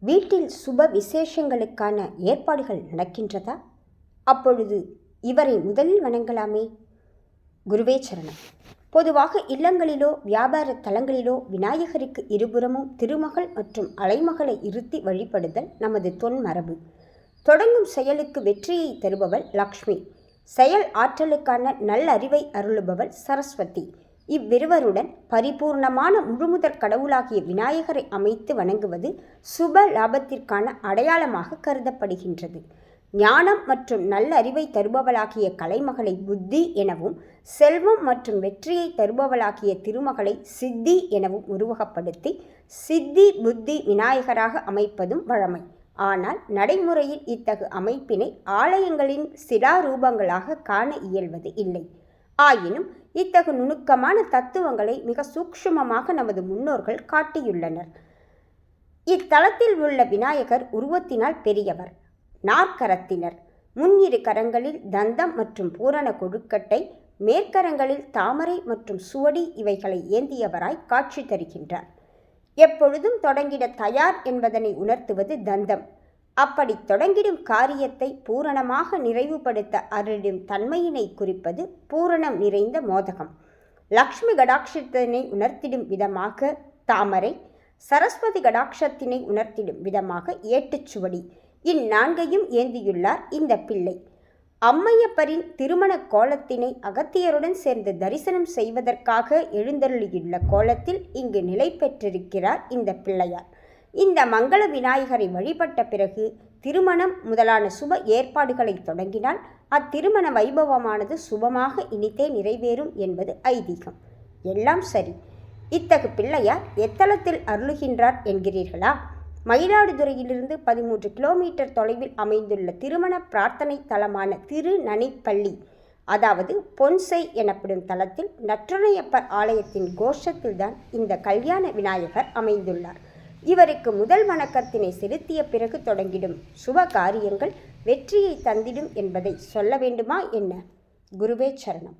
வீட்டில் சுப விசேஷங்களுக்கான ஏற்பாடுகள் நடக்கின்றதா? அப்பொழுது இவரை முதலில் வணங்கலாமே. குருவே சரணம். பொதுவாக இல்லங்களிலோ வியாபார தலங்களிலோ விநாயகருக்கு இருபுறமும் திருமகள் மற்றும் அலைமகளை இருத்தி வழிபடுதல் நமது தொன் மரபு. தொடங்கும் செயலுக்கு வெற்றியை தருபவள் லக்ஷ்மி. செயல் ஆற்றலுக்கான நல்லறிவை அருளுபவள் சரஸ்வதி. இவ்விருவருடன் பரிபூர்ணமான முழுமுதற் கடவுளாகிய விநாயகரை அமைத்து வணங்குவது சுப லாபத்திற்கான அடையாளமாக கருதப்படுகின்றது. ஞானம் மற்றும் நல்லறிவை தருபவளாகிய கலைமகளை புத்தி எனவும் செல்வம் மற்றும் வெற்றியை தருபவளாகிய திருமகளை சித்தி எனவும் உருவகப்படுத்தி சித்தி புத்தி விநாயகராக அமைப்பதும் வழமை. ஆனால் நடைமுறையில் இத்தகு அமைப்பினை ஆலயங்களின் சிலாரூபங்களாக காண இயல்வது இல்லை. ஆயினும் இத்தகு நுணுக்கமான தத்துவங்களை மிக சூக்ஷ்மமாக நமது முன்னோர்கள் காட்டியுள்ளனர். இத்தலத்தில் உள்ள விநாயகர் உருவத்தினால் பெரியவர் நாற்கரத்தினர். முன்னிரு கரங்களில் தந்தம் மற்றும் பூரண கொழுக்கட்டை மேற்கரங்களில் தாமரை மற்றும் சுவடி இவைகளை ஏந்தியவராய் காட்சி தருகின்றார். எப்பொழுதும் தொடங்கிட தயார் என்பதனை உணர்த்துவது தந்தம். அப்படி தொடங்கிடும் காரியத்தை பூரணமாக நிறைவுபடுத்த அருளிடும் தன்மையினை குறிப்பது பூரணம் நிறைந்த மோதகம். லக்ஷ்மி கடாட்சத்தினை உணர்த்திடும் விதமாக தாமரை சரஸ்வதி கடாட்சத்தினை உணர்த்திடும் விதமாக ஏட்டுச்சுவடி. இந்நான்கையும் ஏந்தியுள்ளார் இந்த பிள்ளை. அம்மையப்பரின் திருமண கோலத்தினை அகத்தியருடன் சேர்ந்து தரிசனம் செய்வதற்காக எழுந்தருளியுள்ள கோலத்தில் இங்கு நிலை பெற்றிருக்கிறார் இந்த பிள்ளையார். இந்த மங்கள விநாயகரை வழிபட்ட பிறகு திருமணம் முதலான சுப ஏற்பாடுகளை தொடங்கினால் அத்திருமண வைபவமானது சுபமாக இனித்தே நிறைவேறும் என்பது ஐதீகம். எல்லாம் சரி. இத்தகு பிள்ளையார் எத்தலத்தில் அருளுகின்றார் என்கிறீர்களா? மயிலாடுதுறையிலிருந்து பதிமூன்று கிலோமீட்டர் தொலைவில் அமைந்துள்ள திருமண பிரார்த்தனை தலமான திருநனிப்பள்ளி அதாவது பொன்சை எனப்படும் தலத்தில் நற்றுணையப்பர் ஆலயத்தின் கோஷத்தில்தான் இந்த கல்யாண விநாயகர் அமைந்துள்ளார். இவருக்கு முதல் வணக்கத்தினை செலுத்திய பிறகு தொடங்கிடும் சுப காரியங்கள் வெற்றியை தந்திடும் என்பதை சொல்ல வேண்டுமா என்ன? குருவே சரணம்.